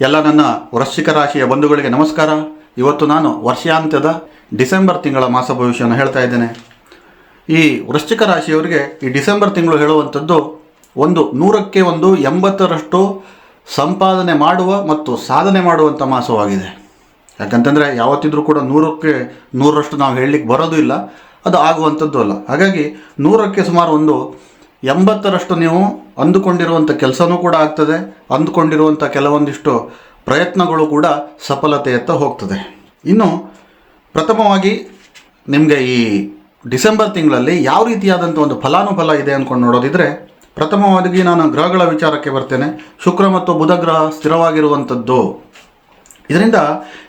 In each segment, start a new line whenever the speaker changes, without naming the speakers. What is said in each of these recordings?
ಎಲ್ಲ ನನ್ನ ವೃಶ್ಚಿಕ ರಾಶಿಯ ಬಂಧುಗಳಿಗೆ ನಮಸ್ಕಾರ. ಇವತ್ತು ನಾನು ವರ್ಷಾಂತ್ಯದ ಡಿಸೆಂಬರ್ ತಿಂಗಳ ಮಾಸ ಭವಿಷ್ಯವನ್ನು ಹೇಳ್ತಾ ಇದ್ದೇನೆ. ಈ ವೃಶ್ಚಿಕ ರಾಶಿಯವರಿಗೆ ಈ ಡಿಸೆಂಬರ್ ತಿಂಗಳು ಹೇಳುವಂಥದ್ದು ಒಂದು ನೂರಕ್ಕೆ ಒಂದು ಎಂಬತ್ತರಷ್ಟು ಸಂಪಾದನೆ ಮಾಡುವ ಮತ್ತು ಸಾಧನೆ ಮಾಡುವಂಥ ಮಾಸವಾಗಿದೆ. ಯಾಕಂತಂದರೆ ಯಾವತ್ತಿದ್ರೂ ಕೂಡ ನೂರಕ್ಕೆ ನೂರರಷ್ಟು ನಾವು ಹೇಳಲಿಕ್ಕೆ ಬರೋದು ಇಲ್ಲ. ಅದು ಆಗುವಂಥದ್ದು ಅಲ್ಲ. ಹಾಗಾಗಿ ನೂರಕ್ಕೆ ಸುಮಾರು ಒಂದು ಎಂಬತ್ತರಷ್ಟು ನೀವು ಅಂದುಕೊಂಡಿರುವಂಥ ಕೆಲಸನೂ ಕೂಡ ಆಗ್ತದೆ ಅಂದುಕೊಂಡಿರುವಂಥ ಕೆಲವೊಂದಿಷ್ಟು ಪ್ರಯತ್ನಗಳು ಕೂಡ ಸಫಲತೆಯತ್ತ ಹೋಗ್ತದೆ. ಇನ್ನು ಪ್ರಥಮವಾಗಿ ನಿಮಗೆ ಈ ಡಿಸೆಂಬರ್ ತಿಂಗಳಲ್ಲಿ ಯಾವ ರೀತಿಯಾದಂಥ ಒಂದು ಫಲಾನುಫಲ ಇದೆ ಅಂದ್ಕೊಂಡು ನೋಡೋದಿದ್ರೆ, ಪ್ರಥಮವಾಗಿ ನಾನು ಗ್ರಹಗಳ ವಿಚಾರಕ್ಕೆ ಬರ್ತೇನೆ. ಶುಕ್ರ ಮತ್ತು ಬುಧ ಗ್ರಹ ಸ್ಥಿರವಾಗಿರುವಂಥದ್ದು ಇದರಿಂದ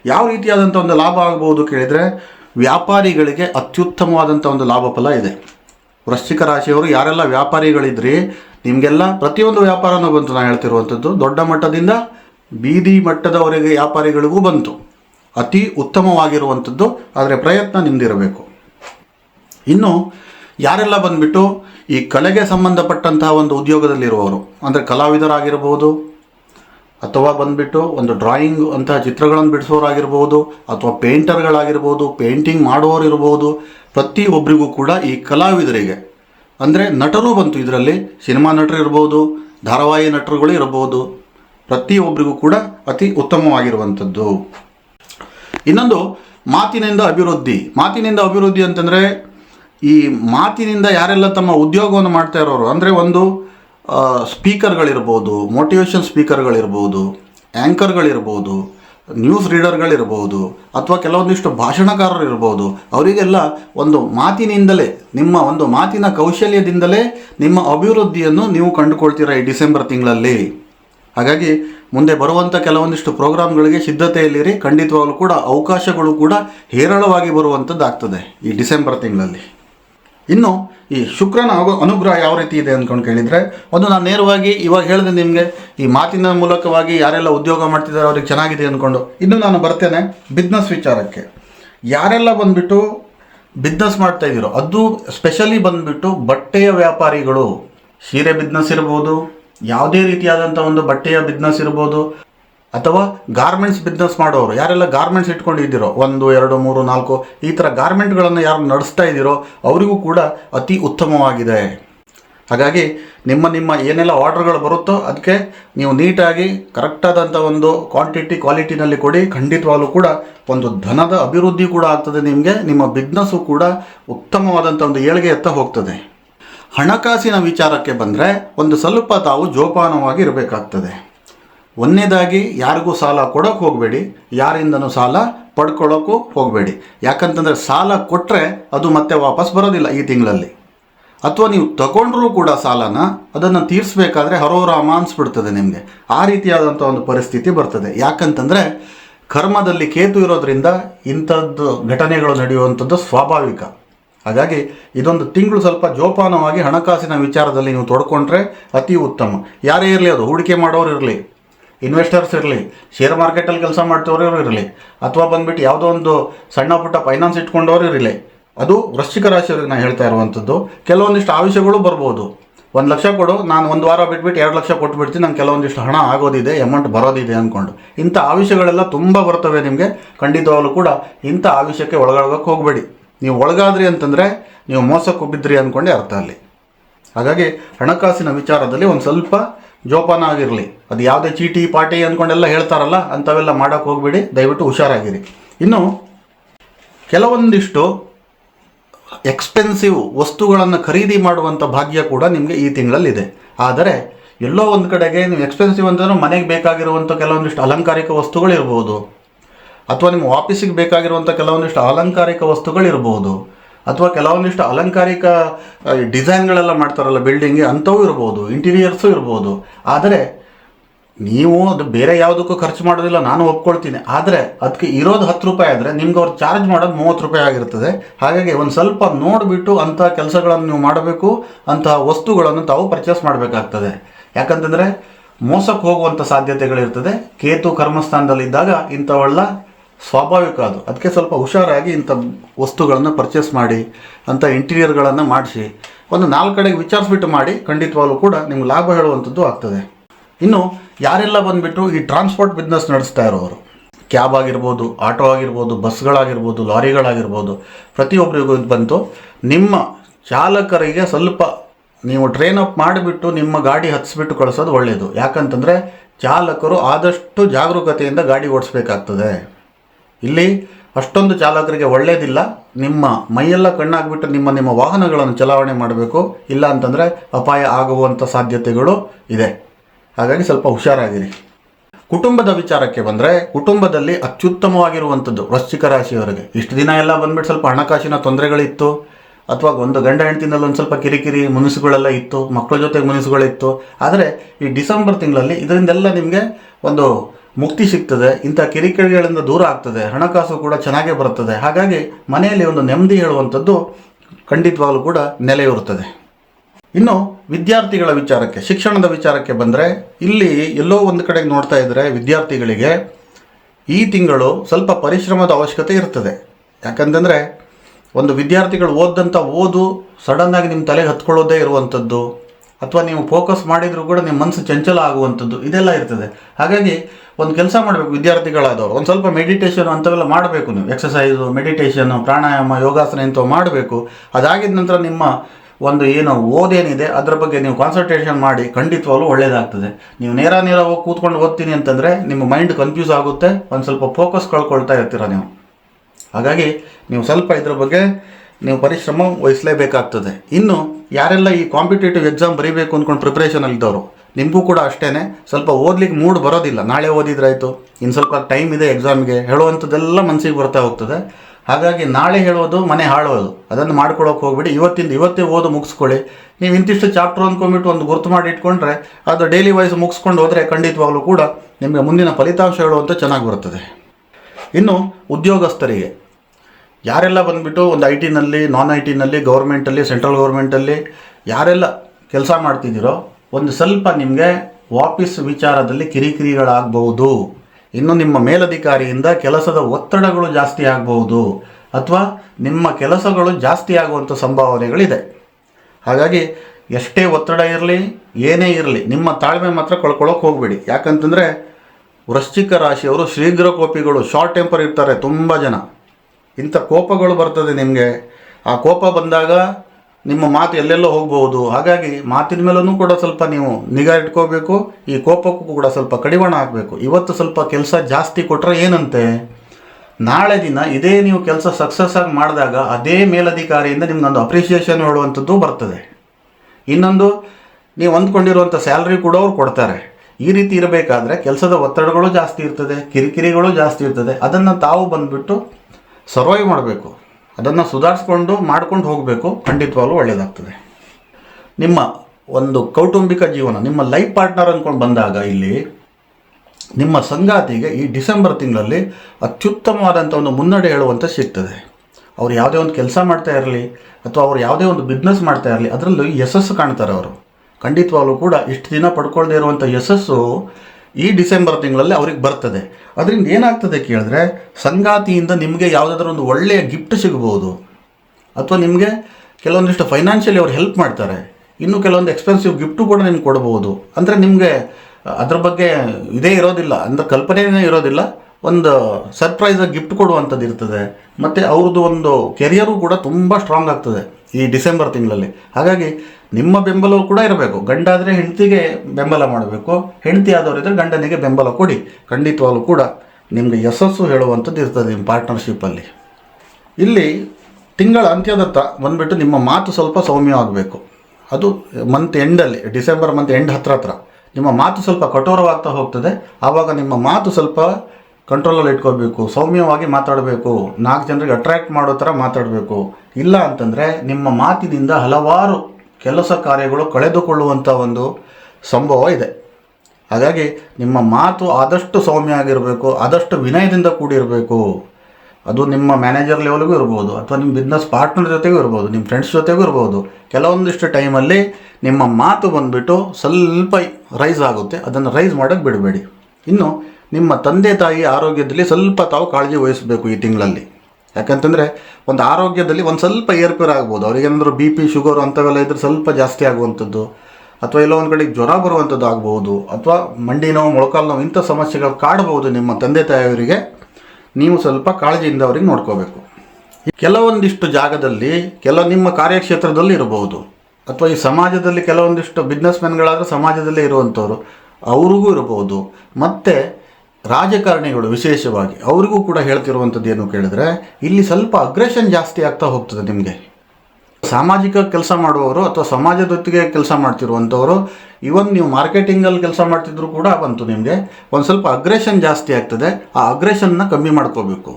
ಯಾವ ರೀತಿಯಾದಂಥ ಒಂದು ಲಾಭ ಆಗ್ಬೋದು ಕೇಳಿದರೆ ವ್ಯಾಪಾರಿಗಳಿಗೆ ಅತ್ಯುತ್ತಮವಾದಂಥ ಒಂದು ಲಾಭ ಫಲ ಇದೆ. ವೃಶ್ಚಿಕ ರಾಶಿಯವರು ಯಾರೆಲ್ಲ ವ್ಯಾಪಾರಿಗಳಿದ್ರಿ, ನಿಮಗೆಲ್ಲ ಪ್ರತಿಯೊಂದು ವ್ಯಾಪಾರನೂ ಬಂತು ನಾನು ಹೇಳ್ತಿರುವಂಥದ್ದು. ದೊಡ್ಡ ಮಟ್ಟದಿಂದ ಬೀದಿ ಮಟ್ಟದವರೆಗೆ ವ್ಯಾಪಾರಿಗಳಿಗೂ ಬಂತು. ಅತಿ ಉತ್ತಮವಾಗಿರುವಂಥದ್ದು, ಆದರೆ ಪ್ರಯತ್ನ ನಿಮ್ಮದಿರಬೇಕು ಇನ್ನು ಯಾರೆಲ್ಲ ಬಂದ್ಬಿಟ್ಟು ಈ ಕಲೆಗೆ ಸಂಬಂಧಪಟ್ಟಂತಹ ಒಂದು ಉದ್ಯೋಗದಲ್ಲಿರುವವರು, ಅಂದರೆ ಕಲಾವಿದರಾಗಿರ್ಬೋದು, ಅಥವಾ ಬಂದ್ಬಿಟ್ಟು ಒಂದು ಡ್ರಾಯಿಂಗ್ ಅಂತಹ ಚಿತ್ರಗಳನ್ನು ಬಿಡಿಸೋರಾಗಿರ್ಬೋದು, ಅಥವಾ ಪೇಂಟರ್ಗಳಾಗಿರ್ಬೋದು, ಪೇಂಟಿಂಗ್ ಮಾಡುವವರು ಇರ್ಬೋದು ಪ್ರತಿಯೊಬ್ಬರಿಗೂ ಕೂಡ ಈ ಕಲಾವಿದರಿಗೆ, ಅಂದರೆ ನಟರು ಬಂತು ಇದರಲ್ಲಿ, ಸಿನಿಮಾ ನಟರು ಇರ್ಬೋದು, ಧಾರಾವಾಹಿ ನಟರುಗಳು ಇರಬಹುದು ಪ್ರತಿಯೊಬ್ಬರಿಗೂ ಕೂಡ ಅತಿ ಉತ್ತಮವಾಗಿರುವಂಥದ್ದು. ಇನ್ನೊಂದು, ಮಾತಿನಿಂದ ಅಭಿವೃದ್ಧಿ. ಮಾತಿನಿಂದ ಅಭಿವೃದ್ಧಿ ಅಂತಂದರೆ, ಈ ಮಾತಿನಿಂದ ಯಾರೆಲ್ಲ ತಮ್ಮ ಉದ್ಯೋಗವನ್ನು ಮಾಡ್ತಾ ಇರೋರು, ಅಂದರೆ ಒಂದು ಸ್ಪೀಕರ್ಗಳಿರ್ಬೋದು ಮೋಟಿವೇಶನ್ ಸ್ಪೀಕರ್ಗಳಿರ್ಬೋದು ಆ್ಯಂಕರ್ಗಳಿರ್ಬೋದು ನ್ಯೂಸ್ ರೀಡರ್ಗಳಿರ್ಬೋದು ಅಥವಾ ಕೆಲವೊಂದಿಷ್ಟು ಭಾಷಣಕಾರರು ಇರ್ಬೋದು ಅವರಿಗೆಲ್ಲ ಒಂದು ಮಾತಿನಿಂದಲೇ, ನಿಮ್ಮ ಒಂದು ಮಾತಿನ ಕೌಶಲ್ಯದಿಂದಲೇ ನಿಮ್ಮ ಅಭಿವೃದ್ಧಿಯನ್ನು ನೀವು ಕಂಡುಕೊಳ್ತೀರಾ ಈ ಡಿಸೆಂಬರ್ ತಿಂಗಳಲ್ಲಿ? ಹಾಗಾಗಿ ಮುಂದೆ ಬರುವಂಥ ಕೆಲವೊಂದಿಷ್ಟು ಪ್ರೋಗ್ರಾಮ್ಗಳಿಗೆ ಸಿದ್ಧತೆಯಲ್ಲಿರಿ. ಖಂಡಿತವಾಗಲೂ ಕೂಡ ಅವಕಾಶಗಳು ಕೂಡ ಹೇರಳವಾಗಿ ಬರುವಂಥದ್ದಾಗ್ತದೆ ಈ ಡಿಸೆಂಬರ್ ತಿಂಗಳಲ್ಲಿ. ಇನ್ನು ಈ ಶುಕ್ರನ ಅನುಗ್ರಹ ಯಾವ ರೀತಿ ಇದೆ ಅಂದ್ಕೊಂಡು ಕೇಳಿದರೆ, ಒಂದು ನಾನು ನೇರವಾಗಿ ಇವಾಗ ಹೇಳಿದೆ ನಿಮಗೆ, ಈ ಮಾತಿನ ಮೂಲಕವಾಗಿ ಯಾರೆಲ್ಲ ಉದ್ಯೋಗ ಮಾಡ್ತಿದ್ದಾರೆ ಅವ್ರಿಗೆ ಚೆನ್ನಾಗಿದೆ ಅಂದ್ಕೊಂಡು, ಇನ್ನು ನಾನು ಬರ್ತೇನೆ ಬಿಸ್ನೆಸ್ ವಿಚಾರಕ್ಕೆ. ಯಾರೆಲ್ಲ ಬಂದುಬಿಟ್ಟು ಬಿಸ್ನೆಸ್ ಮಾಡ್ತಾ ಇದ್ದೀರೋ, ಅದು ಸ್ಪೆಷಲಿ ಬಂದುಬಿಟ್ಟು ಬಟ್ಟೆಯ ವ್ಯಾಪಾರಿಗಳು, ಸೀರೆ ಬಿಸ್ನೆಸ್ ಇರ್ಬೋದು, ಯಾವುದೇ ರೀತಿಯಾದಂಥ ಒಂದು ಬಟ್ಟೆಯ ಬಿಸ್ನೆಸ್ ಇರ್ಬೋದು ಅಥವಾ ಗಾರ್ಮೆಂಟ್ಸ್ ಬಿಸ್ನೆಸ್ ಮಾಡೋರು, ಯಾರೆಲ್ಲ ಗಾರ್ಮೆಂಟ್ಸ್ ಇಟ್ಕೊಂಡಿದ್ದೀರೋ, ಒಂದು, ಎರಡು, ಮೂರು, ನಾಲ್ಕು, ಈ ಥರ ಗಾರ್ಮೆಂಟ್ಗಳನ್ನು ಯಾರು ನಡೆಸ್ತಾ ಇದ್ದೀರೋ, ಅವರಿಗೂ ಕೂಡ ಅತಿ ಉತ್ತಮವಾಗಿದೆ. ಹಾಗಾಗಿ ನಿಮ್ಮ ನಿಮ್ಮ ಏನೆಲ್ಲ ಆರ್ಡರ್ಗಳು ಬರುತ್ತೋ ಅದಕ್ಕೆ ನೀವು ನೀಟಾಗಿ ಕರೆಕ್ಟಾದಂಥ ಒಂದು ಕ್ವಾಂಟಿಟಿ ಕ್ವಾಲಿಟಿನಲ್ಲಿ ಕೊಡಿ. ಖಂಡಿತವಾಗಲೂ ಕೂಡ ಒಂದು ಧನದ ಅಭಿವೃದ್ಧಿ ಕೂಡ ಆಗ್ತದೆ ನಿಮಗೆ. ನಿಮ್ಮ ಬಿಸ್ನೆಸ್ಸು ಕೂಡ ಉತ್ತಮವಾದಂಥ ಒಂದು ಏಳಿಗೆ ಎತ್ತ ಹೋಗ್ತದೆ. ಹಣಕಾಸಿನ ವಿಚಾರಕ್ಕೆ ಬಂದರೆ ಒಂದು ಸ್ವಲ್ಪ ತಾವು ಜೋಪಾನವಾಗಿ ಇರಬೇಕಾಗ್ತದೆ. ಒಂದನೇದಾಗಿ ಯಾರಿಗೂ ಸಾಲ ಕೊಡೋಕೆ ಹೋಗಬೇಡಿ, ಯಾರಿಂದನೂ ಸಾಲ ಪಡ್ಕೊಳ್ಳೋಕ್ಕೂ ಹೋಗಬೇಡಿ. ಯಾಕಂತಂದರೆ ಸಾಲ ಕೊಟ್ಟರೆ ಅದು ಮತ್ತೆ ವಾಪಸ್ ಬರೋದಿಲ್ಲ ಈ ತಿಂಗಳಲ್ಲಿ. ಅಥವಾ ನೀವು ತಗೊಂಡ್ರೂ ಕೂಡ ಸಾಲನ, ಅದನ್ನು ತೀರಿಸಬೇಕಾದ್ರೆ ಹರೋರಾಮ ಅಮಾನಿಸ್ಬಿಡ್ತದೆ ನಿಮಗೆ. ಆ ರೀತಿಯಾದಂಥ ಒಂದು ಪರಿಸ್ಥಿತಿ ಬರ್ತದೆ. ಯಾಕಂತಂದರೆ ಕರ್ಮದಲ್ಲಿ ಕೇತು ಇರೋದರಿಂದ ಇಂಥದ್ದು ಘಟನೆಗಳು ನಡೆಯುವಂಥದ್ದು ಸ್ವಾಭಾವಿಕ. ಹಾಗಾಗಿ ಇದೊಂದು ತಿಂಗಳು ಸ್ವಲ್ಪ ಜೋಪಾನವಾಗಿ ಹಣಕಾಸಿನ ವಿಚಾರದಲ್ಲಿ ನೀವು ತೊಡ್ಕೊಂಡ್ರೆ ಅತಿ ಉತ್ತಮ. ಯಾರೇ ಇರಲಿ ಅದು ಹೂಡಿಕೆ ಮಾಡೋರು ಇರಲಿ. ಇನ್ವೆಸ್ಟರ್ಸ್ ಇರಲಿ ಶೇರ್ ಮಾರ್ಕೆಟಲ್ಲಿ ಕೆಲಸ ಮಾಡ್ತವ್ರು ಇರಲಿ, ಅಥವಾ ಬಂದ್ಬಿಟ್ಟು ಯಾವುದೋ ಒಂದು ಸಣ್ಣ ಪುಟ್ಟ ಫೈನಾನ್ಸ್ ಇಟ್ಕೊಂಡವರು ಇರಲಿ, ಅದು ವೃಶ್ಚಿಕ ರಾಶಿಯವ್ರಿಗೆ ನಾನು ಹೇಳ್ತಾ ಇರುವಂಥದ್ದು. ಕೆಲವೊಂದಿಷ್ಟು ಆವಿಷ್ಯಗಳು ಬರ್ಬೋದು. ಒಂದು ಲಕ್ಷ ಕೊಡು, ನಾನು ಒಂದು ವಾರ ಬಿಟ್ಬಿಟ್ಟು ಎರಡು ಲಕ್ಷ ಕೊಟ್ಬಿಡ್ತೀನಿ, ನಂಗೆ ಕೆಲವೊಂದಿಷ್ಟು ಹಣ ಆಗೋದಿದೆ ಅಮೌಂಟ್ ಬರೋದಿದೆ ಅಂದ್ಕೊಂಡು ಇಂಥ ಆವಿಷ್ಯಗಳೆಲ್ಲ ತುಂಬ ಬರ್ತವೆ ನಿಮಗೆ, ಖಂಡಿತವಾಗಲೂ ಕೂಡ ಇಂಥ ಆವಿಷ್ಯಕ್ಕೆ ಒಳಗಾಗೋಕ್ಕೆ ಹೋಗಬೇಡಿ. ನೀವು ಒಳಗಾದ್ರಿ ಅಂತಂದರೆ ನೀವು ಮೋಸಕ್ಕೆ ಹೋಗಿದ್ರಿ ಅಂದ್ಕೊಂಡೆ ಅರ್ಥ ಅಲ್ಲಿ. ಹಾಗಾಗಿ ಹಣಕಾಸಿನ ವಿಚಾರದಲ್ಲಿ ಒಂದು ಸ್ವಲ್ಪ ಜೋಪಾನ ಆಗಿರಲಿ. ಅದು ಯಾವುದೇ ಚೀಟಿ, ಪಾಟಿ ಅಂದ್ಕೊಂಡೆಲ್ಲ ಹೇಳ್ತಾರಲ್ಲ, ಅಂಥವೆಲ್ಲ ಮಾಡೋಕ್ಕೆ ಹೋಗ್ಬೇಡಿ. ದಯವಿಟ್ಟು ಹುಷಾರಾಗಿರಿ. ಇನ್ನು ಕೆಲವೊಂದಿಷ್ಟು ಎಕ್ಸ್ಪೆನ್ಸಿವ್ ವಸ್ತುಗಳನ್ನು ಖರೀದಿ ಮಾಡುವಂಥ ಭಾಗ್ಯ ಕೂಡ ನಿಮಗೆ ಈ ತಿಂಗಳಲ್ಲಿದೆ. ಆದರೆ, ಎಲ್ಲೋ ಒಂದು ಕಡೆಗೆ ನೀವು ಎಕ್ಸ್ಪೆನ್ಸಿವ್ ಅಂತಂದ್ರೆ ಮನೆಗೆ ಬೇಕಾಗಿರುವಂಥ ಕೆಲವೊಂದಿಷ್ಟು ಅಲಂಕಾರಿಕ ವಸ್ತುಗಳಿರ್ಬೋದು. ಅಥವಾ ನಿಮ್ಮ ಆಫೀಸಿಗೆ ಬೇಕಾಗಿರುವಂಥ ಕೆಲವೊಂದಿಷ್ಟು ಅಲಂಕಾರಿಕ ವಸ್ತುಗಳಿರ್ಬೋದು. ಅಥವಾ ಕೆಲವೊಂದಿಷ್ಟು ಅಲಂಕಾರಿಕ ಡಿಸೈನ್ಗಳೆಲ್ಲ ಮಾಡ್ತಾರಲ್ಲ ಬಿಲ್ಡಿಂಗ್ಗೆ ಅಂಥವು ಇರ್ಬೋದು ಇಂಟೀರಿಯರ್ಸು ಇರ್ಬೋದು. ಆದರೆ ನೀವು ಅದು ಬೇರೆ ಯಾವುದಕ್ಕೂ ಖರ್ಚು ಮಾಡೋದಿಲ್ಲ, ನಾನು ಒಪ್ಕೊಳ್ತೀನಿ. ಆದರೆ ಅದಕ್ಕೆ ಇರೋದು ಹತ್ತು ರೂಪಾಯಿ ಆದರೆ ನಿಮ್ಗೆ ಅವ್ರು ಚಾರ್ಜ್ ಮಾಡೋದು ಮೂವತ್ತು ರೂಪಾಯಿ ಆಗಿರ್ತದೆ. ಹಾಗಾಗಿ ಒಂದು ಸ್ವಲ್ಪ ನೋಡಿಬಿಟ್ಟು ಅಂಥ ಕೆಲಸಗಳನ್ನು ನೀವು ಮಾಡಬೇಕು ಅಂತಹ ವಸ್ತುಗಳನ್ನು ತಾವು ಪರ್ಚೇಸ್ ಮಾಡಬೇಕಾಗ್ತದೆ. ಯಾಕಂತಂದರೆ ಮೋಸಕ್ಕೆ ಹೋಗುವಂಥ ಸಾಧ್ಯತೆಗಳಿರ್ತದೆ. ಕೇತು ಕರ್ಮಸ್ಥಾನದಲ್ಲಿದ್ದಾಗ ಇಂಥವೆಲ್ಲ ಸ್ವಾಭಾವಿಕ ಅದು. ಅದಕ್ಕೆ ಸ್ವಲ್ಪ ಹುಷಾರಾಗಿ ಇಂಥ ವಸ್ತುಗಳನ್ನು ಪರ್ಚೇಸ್ ಮಾಡಿ, ಅಂಥ ಇಂಟೀರಿಯರ್ಗಳನ್ನು ಮಾಡಿಸಿ. ಒಂದು ನಾಲ್ಕು ಕಡೆಗೆ ವಿಚಾರಿಸ್ಬಿಟ್ಟು ಮಾಡಿ, ಖಂಡಿತವಾಗ್ಲೂ ಕೂಡ ನಿಮ್ಗೆ ಲಾಭ ಹೇಳುವಂಥದ್ದು ಆಗ್ತದೆ. ಇನ್ನು ಯಾರೆಲ್ಲ ಬಂದುಬಿಟ್ಟು ಈ ಟ್ರಾನ್ಸ್ಪೋರ್ಟ್ ಬಿಸ್ನೆಸ್ ನಡೆಸ್ತಾ ಇರೋರು ಕ್ಯಾಬ್ ಆಗಿರ್ಬೋದು ಆಟೋ ಆಗಿರ್ಬೋದು ಬಸ್ಗಳಾಗಿರ್ಬೋದು ಲಾರಿಗಳಾಗಿರ್ಬೋದು ಪ್ರತಿಯೊಬ್ಬರಿಗೂ ಬಂತು. ನಿಮ್ಮ ಚಾಲಕರಿಗೆ ಸ್ವಲ್ಪ ನೀವು ಟ್ರೈನ್ ಅಪ್ ಮಾಡಿಬಿಟ್ಟು ನಿಮ್ಮ ಗಾಡಿ ಹತ್ತಿಸ್ಬಿಟ್ಟು ಕಳಿಸೋದು ಒಳ್ಳೆಯದು ಯಾಕಂತಂದರೆ ಚಾಲಕರು ಆದಷ್ಟು ಜಾಗರೂಕತೆಯಿಂದ ಗಾಡಿ ಓಡಿಸ್ಬೇಕಾಗ್ತದೆ. ಇಲ್ಲಿ ಅಷ್ಟೊಂದು ಚಾಲಕರಿಗೆ ಒಳ್ಳೆಯದಿಲ್ಲ ನಿಮ್ಮ ಮೈಯೆಲ್ಲ ಕಣ್ಣಾಗ್ಬಿಟ್ಟು ನಿಮ್ಮ ನಿಮ್ಮ ವಾಹನಗಳನ್ನು ಚಲಾವಣೆ ಮಾಡಬೇಕು. ಇಲ್ಲ ಅಂತಂದರೆ ಅಪಾಯ ಆಗುವಂಥ ಸಾಧ್ಯತೆಗಳು ಇದೆ. ಹಾಗಾಗಿ ಸ್ವಲ್ಪ ಹುಷಾರಾಗಿರಿ. ಕುಟುಂಬದ ವಿಚಾರಕ್ಕೆ ಬಂದರೆ ಕುಟುಂಬದಲ್ಲಿ ಅತ್ಯುತ್ತಮವಾಗಿರುವಂಥದ್ದು ವೃಶ್ಚಿಕ ರಾಶಿಯವರಿಗೆ. ಇಷ್ಟು ದಿನ ಎಲ್ಲ ಬಂದ್ಬಿಟ್ಟು ಸ್ವಲ್ಪ ಹಣಕಾಸಿನ ತೊಂದರೆಗಳಿತ್ತು. ಅಥವಾ ಒಂದು ಗಂಡ ಹೆಂಡತಿನಲ್ಲಿ ಒಂದು ಸ್ವಲ್ಪ ಕಿರಿಕಿರಿ ಮುನಿಸುಗಳೆಲ್ಲ ಇತ್ತು. ಮಕ್ಕಳ ಜೊತೆಗೆ ಮುನಿಸುಗಳಿತ್ತು. ಆದರೆ ಈ ಡಿಸೆಂಬರ್ ತಿಂಗಳಲ್ಲಿ ಇದರಿಂದೆಲ್ಲ ನಿಮಗೆ ಒಂದು ಮುಕ್ತಿ ಸಿಗ್ತದೆ, ಇಂಥ ಕಿರಿಕಿರಿಗಳಿಂದ ದೂರ ಆಗ್ತದೆ, ಹಣಕಾಸು ಕೂಡ ಚೆನ್ನಾಗೇ ಬರುತ್ತದೆ. ಹಾಗಾಗಿ ಮನೆಯಲ್ಲಿ ಒಂದು ನೆಮ್ಮದಿ ಹೇಳುವಂಥದ್ದು ಖಂಡಿತವಾಗಲೂ ಕೂಡ ನೆಲೆಯೂರುತ್ತದೆ. ಇನ್ನು ವಿದ್ಯಾರ್ಥಿಗಳ ವಿಚಾರಕ್ಕೆ, ಶಿಕ್ಷಣದ ವಿಚಾರಕ್ಕೆ ಬಂದರೆ, ಇಲ್ಲಿ ಎಲ್ಲೋ ಒಂದು ಕಡೆಗೆ ನೋಡ್ತಾ ಇದ್ದರೆ ವಿದ್ಯಾರ್ಥಿಗಳಿಗೆ ಈ ತಿಂಗಳು ಸ್ವಲ್ಪ ಪರಿಶ್ರಮದ ಅವಶ್ಯಕತೆ ಇರ್ತದೆ. ಯಾಕಂತಂದರೆ ಒಂದು ವಿದ್ಯಾರ್ಥಿಗಳು ಓದಂಥ ಓದು ಸಡನ್ನಾಗಿ ನಿಮ್ಮ ತಲೆಗೆ ಹತ್ಕೊಳ್ಳೋದೇ ಇರುವಂಥದ್ದು. ಅಥವಾ ನೀವು ಫೋಕಸ್ ಮಾಡಿದರೂ ಕೂಡ ನಿಮ್ಮ ಮನಸ್ಸು ಚಂಚಲ ಆಗುವಂಥದ್ದು ಇದೆಲ್ಲ ಇರ್ತದೆ. ಹಾಗಾಗಿ ಒಂದು ಕೆಲಸ ಮಾಡಬೇಕು ವಿದ್ಯಾರ್ಥಿಗಳಾದವರು. ಒಂದು ಸ್ವಲ್ಪ ಮೆಡಿಟೇಷನ್ ಅಂಥವೆಲ್ಲ ಮಾಡಬೇಕು ನೀವು. ಎಕ್ಸಸೈಸು ಮೆಡಿಟೇಷನ್ನು ಪ್ರಾಣಾಯಾಮ, ಯೋಗಾಸನ ಇಂಥವು ಮಾಡಬೇಕು. ಅದಾಗಿದ ನಂತರ ನಿಮ್ಮ ಒಂದು ಏನು ಓದೇನಿದೆ, ಅದರ ಬಗ್ಗೆ ನೀವು ಕಾನ್ಸಂಟ್ರೇಷನ್ ಮಾಡಿ ಖಂಡಿತವಾಗ್ಲೂ ಒಳ್ಳೆಯದಾಗ್ತದೆ ನೀವು ನೇರ ನೇರ ಹೋಗಿ ಕೂತ್ಕೊಂಡು ಓದ್ತೀನಿ ಅಂತಂದರೆ ನಿಮ್ಮ ಮೈಂಡ್ ಕನ್ಫ್ಯೂಸ್ ಆಗುತ್ತೆ. ಒಂದು ಸ್ವಲ್ಪ ಫೋಕಸ್ ಕಳ್ಕೊಳ್ತಾ ಇರ್ತೀರ ನೀವು. ಹಾಗಾಗಿ ನೀವು ಸ್ವಲ್ಪ ಇದ್ರ ಬಗ್ಗೆ ನೀವು ಪರಿಶ್ರಮ ವಹಿಸಲೇಬೇಕಾಗ್ತದೆ. ಇನ್ನು ಯಾರೆಲ್ಲ ಈ ಕಾಂಪಿಟೇಟಿವ್ ಎಕ್ಸಾಮ್ ಬರೀಬೇಕು ಅಂದ್ಕೊಂಡು ಪ್ರಿಪ್ರೇಷನಲ್ಲಿ ಇದ್ದವರು ನಿಮಗೂ ಕೂಡ ಅಷ್ಟೇ ಸ್ವಲ್ಪ ಓದ್ಲಿಕ್ಕೆ ಮೂಡ್ ಬರೋದಿಲ್ಲ. ನಾಳೆ ಓದಿದ್ರಾಯಿತು. ಇನ್ನು ಸ್ವಲ್ಪ ಟೈಮ್ ಇದೆ ಎಕ್ಸಾಮ್ಗೆ ಹೇಳುವಂಥದ್ದೆಲ್ಲ ಮನಸ್ಸಿಗೆ ಬರ್ತಾ ಹೋಗ್ತದೆ. ಹಾಗಾಗಿ ನಾಳೆ ಹೇಳೋದು, ಮನೆ ಹಾಳೋದು. ಅದನ್ನು ಮಾಡ್ಕೊಳ್ಳೋಕೆ ಹೋಗ್ಬಿಡಿ. ಇವತ್ತಿಂದ ಇವತ್ತೇ ಓದು ಮುಗಿಸ್ಕೊಳ್ಳಿ. ನೀವು ಇಂತಿಷ್ಟು ಚಾಪ್ಟರ್ ಅಂದ್ಕೊಂಬಿಟ್ಟು ಒಂದು ಗುರುತು ಮಾಡಿ ಇಟ್ಕೊಂಡ್ರೆ, ಅದು ಡೈಲಿ ವೈಸ್ ಮುಗಿಸ್ಕೊಂಡು ಹೋದರೆ ಖಂಡಿತವಾಗ್ಲೂ ಕೂಡ ನಿಮಗೆ ಮುಂದಿನ ಫಲಿತಾಂಶ ಹೇಳುವಂಥ ಚೆನ್ನಾಗಿ ಬರ್ತದೆ ಇನ್ನು ಉದ್ಯೋಗಸ್ಥರಿಗೆ. ಯಾರೆಲ್ಲ ಬಂದುಬಿಟ್ಟು ಒಂದು ಐ ಟಿನಲ್ಲಿ ನಾನ್ ಐ ಟಿನಲ್ಲಿ ಗೌರ್ಮೆಂಟಲ್ಲಿ ಸೆಂಟ್ರಲ್ ಗೌರ್ಮೆಂಟಲ್ಲಿ ಯಾರೆಲ್ಲ ಕೆಲಸ ಮಾಡ್ತಿದ್ದೀರೋ, ಒಂದು ಸ್ವಲ್ಪ ನಿಮಗೆ ವಾಪಸ್ ವಿಚಾರದಲ್ಲಿ ಕಿರಿಕಿರಿಗಳಾಗಬಹುದು. ಇನ್ನು ನಿಮ್ಮ ಮೇಲಧಿಕಾರಿಯಿಂದ ಕೆಲಸದ ಒತ್ತಡಗಳು ಜಾಸ್ತಿ ಆಗಬಹುದು. ಅಥವಾ ನಿಮ್ಮ ಕೆಲಸಗಳು ಜಾಸ್ತಿ ಆಗುವಂಥ ಸಂಭಾವನೆಗಳಿದೆ. ಹಾಗಾಗಿ ಎಷ್ಟೇ ಒತ್ತಡ ಇರಲಿ, ಏನೇ ಇರಲಿ, ನಿಮ್ಮ ತಾಳ್ಮೆ ಮಾತ್ರ ಕಳ್ಕೊಳ್ಳೋಕೆ ಹೋಗಬೇಡಿ. ಯಾಕಂತಂದರೆ ವೃಶ್ಚಿಕ ರಾಶಿಯವರು ಶೀಘ್ರ ಕೋಪಿಗಳು ಶಾರ್ಟ್ ಟೆಂಪರ್ ಇರ್ತಾರೆ ತುಂಬ ಜನ. ಇಂಥ ಕೋಪಗಳು ಬರ್ತದೆ ನಿಮಗೆ. ಆ ಕೋಪ ಬಂದಾಗ ನಿಮ್ಮ ಮಾತು ಎಲ್ಲೆಲ್ಲೋ ಹೋಗ್ಬೋದು ಹಾಗಾಗಿ ಮಾತಿನ ಮೇಲೂ ಕೂಡ ಸ್ವಲ್ಪ ನೀವು ನಿಗಾ ಇಟ್ಕೋಬೇಕು, ಈ ಕೋಪಕ್ಕೂ ಕೂಡ ಸ್ವಲ್ಪ ಕಡಿವಾಣ ಹಾಕಬೇಕು. ಇವತ್ತು ಸ್ವಲ್ಪ ಕೆಲಸ ಜಾಸ್ತಿ ಕೊಟ್ಟರೆ ಏನಂತೆ? ನಾಳೆ ದಿನ ಇದೇ ನೀವು ಕೆಲಸ ಸಕ್ಸಸ್ ಆಗಿ ಮಾಡಿದಾಗ ಅದೇ ಮೇಲಧಿಕಾರಿಯಿಂದ ನಿಮ್ಗೊಂದು ಅಪ್ರಿಷಿಯೇಷನ್ ಹೇಳುವಂಥದ್ದು ಬರ್ತದೆ. ಇನ್ನೊಂದು, ನೀವು ಅಂದ್ಕೊಂಡಿರುವಂಥ ಸ್ಯಾಲ್ರಿ ಕೂಡ ಅವ್ರು ಕೊಡ್ತಾರೆ. ಈ ರೀತಿ ಇರಬೇಕಾದ್ರೆ ಕೆಲಸದ ಒತ್ತಡಗಳು ಜಾಸ್ತಿ ಇರ್ತದೆ, ಕಿರಿಕಿರಿಗಳು ಜಾಸ್ತಿ ಇರ್ತದೆ. ಅದನ್ನು ತಾವು ಬಂದುಬಿಟ್ಟು ಸರ್ವೈವ್ ಮಾಡಬೇಕು. ಅದನ್ನು ಸುಧಾರಿಸ್ಕೊಂಡು ಮಾಡ್ಕೊಂಡು ಹೋಗಬೇಕು. ಖಂಡಿತವಾಗ್ಲೂ ಒಳ್ಳೆಯದಾಗ್ತದೆ ನಿಮ್ಮ ಒಂದು ಕೌಟುಂಬಿಕ ಜೀವನ, ನಿಮ್ಮ ಲೈಫ್ ಪಾರ್ಟ್ನರ್ ಅಂದ್ಕೊಂಡು ಬಂದಾಗ ಇಲ್ಲಿ ನಿಮ್ಮ ಸಂಗಾತಿಗೆ ಈ ಡಿಸೆಂಬರ್ ತಿಂಗಳಲ್ಲಿ ಅತ್ಯುತ್ತಮವಾದಂಥ ಒಂದು ಮುನ್ನಡೆ ಹೇಳುವಂಥ ಸಿಗ್ತದೆ. ಅವ್ರು ಯಾವುದೇ ಒಂದು ಕೆಲಸ ಮಾಡ್ತಾ ಇರಲಿ ಅಥವಾ ಅವ್ರು ಯಾವುದೇ ಒಂದು ಬಿಸ್ನೆಸ್ ಮಾಡ್ತಾ ಇರಲಿ, ಅದರಲ್ಲೂ ಯಶಸ್ಸು ಕಾಣ್ತಾರೆ ಅವರು. ಖಂಡಿತವಾಗ್ಲೂ ಕೂಡ ಇಷ್ಟು ದಿನ ಪಡ್ಕೊಳ್ಳದೇ ಇರುವಂಥ ಯಶಸ್ಸು ಈ ಡಿಸೆಂಬರ್ ತಿಂಗಳಲ್ಲಿ ಅವ್ರಿಗೆ ಬರ್ತದೆ. ಅದರಿಂದ ಏನಾಗ್ತದೆ ಕೇಳಿದ್ರೆ ಸಂಗಾತಿಯಿಂದ ನಿಮಗೆ ಯಾವುದಾದ್ರೂ ಒಂದು ಒಳ್ಳೆಯ ಗಿಫ್ಟ್ ಸಿಗ್ಬೋದು. ಅಥವಾ ನಿಮಗೆ ಕೆಲವೊಂದಿಷ್ಟು ಫೈನಾನ್ಷಿಯಲಿ ಅವ್ರು ಹೆಲ್ಪ್ ಮಾಡ್ತಾರೆ. ಇನ್ನು ಕೆಲವೊಂದು ಎಕ್ಸ್ಪೆನ್ಸಿವ್ ಗಿಫ್ಟು ಕೂಡ ನಿಮ್ಗೆ ಕೊಡ್ಬೋದು. ಅಂದರೆ ನಿಮಗೆ ಅದ್ರ ಬಗ್ಗೆ ಇದೇ ಇರೋದಿಲ್ಲ. ಅಂದರೆ ಕಲ್ಪನೆಯೇ ಇರೋದಿಲ್ಲ. ಒಂದು ಸರ್ಪ್ರೈಸಾಗಿ ಗಿಫ್ಟ್ ಕೊಡುವಂಥದ್ದು ಇರ್ತದೆ ಮತ್ತು ಅವ್ರದ್ದು ಒಂದು ಕೆರಿಯರು ಕೂಡ ತುಂಬ ಸ್ಟ್ರಾಂಗ್ ಆಗ್ತದೆ. ಈ ಡಿಸೆಂಬರ್ ತಿಂಗಳಲ್ಲಿ. ಹಾಗಾಗಿ ನಿಮ್ಮ ಬೆಂಬಲವೂ ಕೂಡ ಇರಬೇಕು. ಗಂಡ ಆದರೆ ಹೆಂಡತಿಗೆ ಬೆಂಬಲ ಮಾಡಬೇಕು. ಹೆಂಡತಿ ಆದವರಿದ್ದರೆ ಗಂಡನಿಗೆ ಬೆಂಬಲ ಕೊಡಿ. ಖಂಡಿತವಾಗಲೂ ಕೂಡ ನಿಮಗೆ ಯಶಸ್ಸು ಹೇಳುವಂಥದ್ದು ಇರ್ತದೆ ನಿಮ್ಮ ಪಾರ್ಟ್ನರ್ಶಿಪ್ಪಲ್ಲಿ ಇಲ್ಲಿ ತಿಂಗಳ ಅಂತ್ಯದತ್ತ ಬಂದುಬಿಟ್ಟು ನಿಮ್ಮ ಮಾತು ಸ್ವಲ್ಪ ಸೌಮ್ಯವಾಗಬೇಕು ಅದು ಮಂತ್ ಎಂಡಲ್ಲಿ ಡಿಸೆಂಬರ್ ಮಂತ್ ಎಂಡ್ ಹತ್ರ ಹತ್ರ. ನಿಮ್ಮ ಮಾತು ಸ್ವಲ್ಪ ಕಠೋರವಾಗ್ತಾ ಹೋಗ್ತದೆ. ಆವಾಗ ನಿಮ್ಮ ಮಾತು ಸ್ವಲ್ಪ ಕಂಟ್ರೋಲಲ್ಲಿ ಇಟ್ಕೋಬೇಕು ಸೌಮ್ಯವಾಗಿ ಮಾತಾಡಬೇಕು, ನಾಲ್ಕು ಜನರಿಗೆ ಅಟ್ರ್ಯಾಕ್ಟ್ ಮಾಡೋ ಥರ ಮಾತಾಡಬೇಕು. ಇಲ್ಲ ಅಂತಂದರೆ ನಿಮ್ಮ ಮಾತಿನಿಂದ ಹಲವಾರು ಕೆಲಸ ಕಾರ್ಯಗಳು ಕಳೆದುಕೊಳ್ಳುವಂಥ ಒಂದು ಸಂಭವ ಇದೆ. ಹಾಗಾಗಿ ನಿಮ್ಮ ಮಾತು ಆದಷ್ಟು ಸೌಮ್ಯ ಆಗಿರಬೇಕು, ಆದಷ್ಟು ವಿನಯದಿಂದ ಕೂಡಿರಬೇಕು. ಅದು ನಿಮ್ಮ ಮ್ಯಾನೇಜರ್ ಲೆವೆಲ್ಗೂ ಇರ್ಬೋದು, ಅಥವಾ ನಿಮ್ಮ ಬಿಸ್ನೆಸ್ ಪಾರ್ಟ್ನರ್ ಜೊತೆಗೂ ಇರ್ಬೋದು, ನಿಮ್ಮ ಫ್ರೆಂಡ್ಸ್ ಜೊತೆಗೂ ಇರ್ಬೋದು. ಕೆಲವೊಂದಿಷ್ಟು ಟೈಮಲ್ಲಿ ನಿಮ್ಮ ಮಾತು ಬಂದುಬಿಟ್ಟು ಸ್ವಲ್ಪ ರೈಸ್ ಆಗುತ್ತೆ, ಅದನ್ನು ರೈಸ್ ಮಾಡೋಕ್ಕೆ ಬಿಡಬೇಡಿ. ಇನ್ನು ನಿಮ್ಮ ತಂದೆ ತಾಯಿ ಆರೋಗ್ಯದಲ್ಲಿ ಸ್ವಲ್ಪ ತಾವು ಕಾಳಜಿ ವಹಿಸಬೇಕು ಈ ತಿಂಗಳಲ್ಲಿ. ಯಾಕಂತಂದರೆ ಒಂದು ಆರೋಗ್ಯದಲ್ಲಿ ಒಂದು ಸ್ವಲ್ಪ ಏರ್ಪೇರ್ ಆಗ್ಬೋದು. ಅವ್ರಿಗೇನಾದರೂ ಬಿ ಪಿ ಶುಗರ್ ಅಂಥವೆಲ್ಲ ಇದ್ರೆ ಸ್ವಲ್ಪ ಜಾಸ್ತಿ ಆಗುವಂಥದ್ದು. ಅಥವಾ ಎಲ್ಲೋ ಒಂದು ಕಡೆಗೆ ಜ್ವರ ಬರುವಂಥದ್ದು ಆಗ್ಬೋದು. ಅಥವಾ ಮಂಡಿ ನೋವು, ಮೊಳಕಾಲು ನೋವು ಇಂಥ ಸಮಸ್ಯೆಗಳು ಕಾಡಬಹುದು ನಿಮ್ಮ ತಂದೆ ತಾಯಿಯವರಿಗೆ. ನೀವು ಸ್ವಲ್ಪ ಕಾಳಜಿಯಿಂದ ಅವ್ರಿಗೆ ನೋಡ್ಕೋಬೇಕು. ಕೆಲವೊಂದಿಷ್ಟು ಜಾಗದಲ್ಲಿ ಕೆಲ ನಿಮ್ಮ ಕಾರ್ಯಕ್ಷೇತ್ರದಲ್ಲಿ ಇರಬಹುದು. ಅಥವಾ ಈ ಸಮಾಜದಲ್ಲಿ ಕೆಲವೊಂದಿಷ್ಟು ಬಿಸ್ನೆಸ್ ಮೆನ್ಗಳಾದರೆ ಸಮಾಜದಲ್ಲೇ ಇರುವಂಥವ್ರು, ಅವ್ರಿಗೂ ಇರಬಹುದು. ಮತ್ತು ರಾಜಕಾರಣಿಗಳು ವಿಶೇಷವಾಗಿ, ಅವರಿಗೂ ಕೂಡ ಹೇಳ್ತಿರುವಂಥದ್ದು ಏನು ಕೇಳಿದ್ರೆ, ಇಲ್ಲಿ ಸ್ವಲ್ಪ ಅಗ್ರೆಷನ್ ಜಾಸ್ತಿ ಆಗ್ತಾ ಹೋಗ್ತದೆ ನಿಮಗೆ. ಸಾಮಾಜಿಕ ಕೆಲಸ ಮಾಡುವವರು ಅಥವಾ ಸಮಾಜದೊತ್ತಿಗೆ ಕೆಲಸ ಮಾಡ್ತಿರುವಂಥವರು ಇವನ್ ನೀವು ಮಾರ್ಕೆಟಿಂಗಲ್ಲಿ ಕೆಲಸ ಮಾಡ್ತಿದ್ರು ಕೂಡ ಬಂತು ನಿಮಗೆ, ಒಂದು ಸ್ವಲ್ಪ ಅಗ್ರೆಷನ್ ಜಾಸ್ತಿ ಆಗ್ತದೆ, ಆ ಅಗ್ರೆಷನ್ನ ಕಮ್ಮಿ ಮಾಡ್ಕೋಬೇಕು.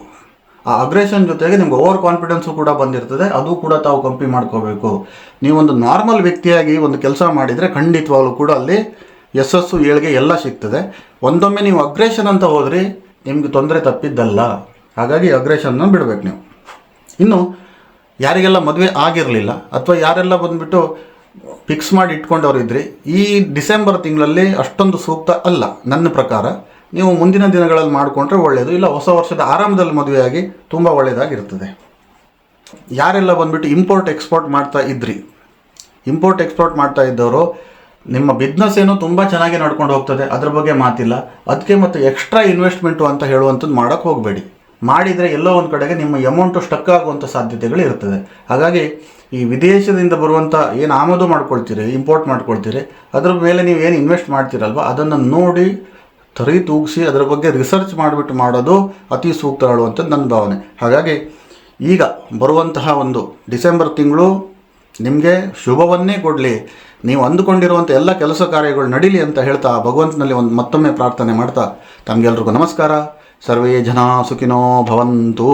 ಆ ಅಗ್ರೆಷನ್ ಜೊತೆಗೆ ನಿಮ್ಗೆ ಓವರ್ ಕಾನ್ಫಿಡೆನ್ಸು ಕೂಡ ಬಂದಿರ್ತದೆ, ಅದು ಕೂಡ ತಾವು ಕಮ್ಮಿ ಮಾಡ್ಕೋಬೇಕು. ನೀವೊಂದು ನಾರ್ಮಲ್ ವ್ಯಕ್ತಿಯಾಗಿ ಒಂದು ಕೆಲಸ ಮಾಡಿದರೆ ಖಂಡಿತವಾಗ್ಲೂ ಕೂಡ ಅಲ್ಲಿ ಯಶಸ್ಸು, ಏಳಿಗೆ ಎಲ್ಲ ಸಿಗ್ತದೆ. ಒಂದೊಮ್ಮೆ ನೀವು ಅಗ್ರೇಷನ್ ಅಂತ ಹೋದರೆ ನಿಮಗೆ ತೊಂದರೆ ತಪ್ಪಿದ್ದಲ್ಲ. ಹಾಗಾಗಿ ಅಗ್ರೇಷನ್ನ ಬಿಡಬೇಕು ನೀವು. ಇನ್ನು ಯಾರಿಗೆಲ್ಲ ಮದುವೆ ಆಗಿರಲಿಲ್ಲ ಅಥವಾ ಯಾರೆಲ್ಲ ಬಂದುಬಿಟ್ಟು ಫಿಕ್ಸ್ ಮಾಡಿ ಇಟ್ಕೊಂಡವ್ರು ಇದ್ರಿ, ಈ ಡಿಸೆಂಬರ್ ತಿಂಗಳಲ್ಲಿ ಅಷ್ಟೊಂದು ಸೂಕ್ತ ಅಲ್ಲ, ನನ್ನ ಪ್ರಕಾರ. ನೀವು ಮುಂದಿನ ದಿನಗಳಲ್ಲಿ ಮಾಡಿಕೊಂಡ್ರೆ ಒಳ್ಳೆಯದು ಇಲ್ಲ ಹೊಸ ವರ್ಷದ ಆರಂಭದಲ್ಲಿ ಮದುವೆಯಾಗಿ ತುಂಬ ಒಳ್ಳೆಯದಾಗಿರ್ತದೆ ಯಾರೆಲ್ಲ ಬಂದುಬಿಟ್ಟು ಇಂಪೋರ್ಟ್ ಎಕ್ಸ್ಪೋರ್ಟ್ ಮಾಡ್ತಾ ಇದ್ರಿ ಇಂಪೋರ್ಟ್ ಎಕ್ಸ್ಪೋರ್ಟ್ ಮಾಡ್ತಾ ಇದ್ದವರು ನಿಮ್ಮ ಬಿಸ್ನೆಸ್ ಏನು ತುಂಬ ಚೆನ್ನಾಗಿ ನಡ್ಕೊಂಡು ಹೋಗ್ತದೆ, ಅದ್ರ ಬಗ್ಗೆ ಮಾತಿಲ್ಲ. ಅದಕ್ಕೆ ಮತ್ತು ಎಕ್ಸ್ಟ್ರಾ ಇನ್ವೆಸ್ಟ್ಮೆಂಟು ಅಂತ ಹೇಳುವಂಥದ್ದು ಮಾಡೋಕ್ಕೆ ಹೋಗಬೇಡಿ. ಮಾಡಿದರೆ ಎಲ್ಲೋ ಒಂದು ಕಡೆಗೆ ನಿಮ್ಮ ಅಮೌಂಟು ಸ್ಟಕ್ ಆಗುವಂಥ ಸಾಧ್ಯತೆಗಳು ಇರ್ತದೆ ಹಾಗಾಗಿ ಈ ವಿದೇಶದಿಂದ ಬರುವಂಥ ಏನು ಆಮದು ಮಾಡ್ಕೊಳ್ತೀರಿ ಇಂಪೋರ್ಟ್ ಮಾಡ್ಕೊಳ್ತೀರಿ, ಅದ್ರ ಮೇಲೆ ನೀವು ಏನು ಇನ್ವೆಸ್ಟ್ ಮಾಡ್ತೀರಲ್ವ, ಅದನ್ನು ನೋಡಿ ತರಿ ತೂಗಿಸಿ ಅದರ ಬಗ್ಗೆ ರಿಸರ್ಚ್ ಮಾಡಿಬಿಟ್ಟು ಮಾಡೋದು ಅತಿ ಸೂಕ್ತ ಹೇಳುವಂಥದ್ದು ನನ್ನ ಭಾವನೆ. ಹಾಗಾಗಿ ಈಗ ಬರುವಂತಹ ಒಂದು ಡಿಸೆಂಬರ್ ತಿಂಗಳು ನಿಮಗೆ ಶುಭವನ್ನೇ ಕೊಡಲಿ. ನೀವು ಅಂದುಕೊಂಡಿರುವಂಥ ಎಲ್ಲ ಕೆಲಸ ಕಾರ್ಯಗಳು ನಡೀಲಿ ಅಂತ ಹೇಳ್ತಾ ಭಗವಂತನಲ್ಲಿ ಒಂದು ಮತ್ತೊಮ್ಮೆ ಪ್ರಾರ್ಥನೆ ಮಾಡ್ತಾ ತಮಗೆಲ್ರಿಗೂ ನಮಸ್ಕಾರ. ಸರ್ವೇ ಜನ ಸುಖಿನೋ ಭವಂತು.